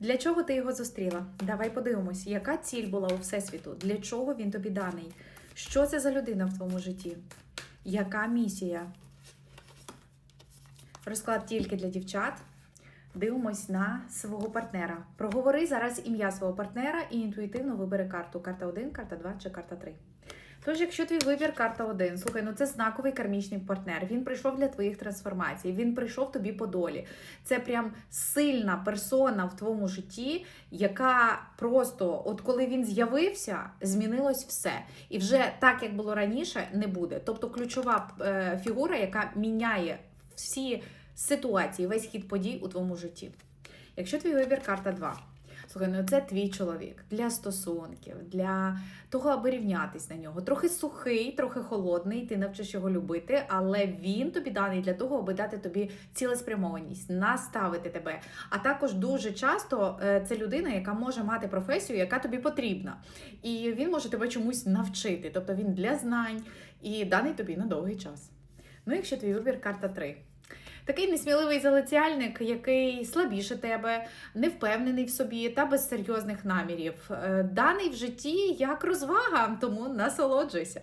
Для чого ти його зустріла? Давай подивимось, яка ціль була у Всесвіту? Для чого він тобі даний? Що це за людина в твоєму житті? Яка місія? Розклад тільки для дівчат. Дивимось на свого партнера. Проговори зараз ім'я свого партнера і інтуїтивно вибери карту. Карта 1, карта 2 чи карта 3. Тож, якщо твій вибір карта 1, слухай, ну це знаковий кармічний партнер. Він прийшов для твоїх трансформацій, він прийшов тобі по долі. Це прям сильна персона в твоєму житті, яка просто, от коли він з'явився, змінилось все. І вже так, як було раніше, не буде. Тобто ключова е, фігура, яка міняє всі ситуації, весь хід подій у твоєму житті. Якщо твій вибір карта 2. Слухай, ну це твій чоловік для стосунків, для того, аби рівнятись на нього. Трохи сухий, трохи холодний, ти навчиш його любити, але він тобі даний для того, аби дати тобі цілеспрямованість, наставити тебе. А також дуже часто е, це людина, яка може мати професію, яка тобі потрібна. І він може тебе чомусь навчити. Тобто він для знань і даний тобі на довгий час. Ну, якщо твій вибір карта 3. Такий несміливий залицяльник, який слабіше тебе, не впевнений в собі та без серйозних намірів. Е, Даний в житті як розвага, тому насолоджуйся.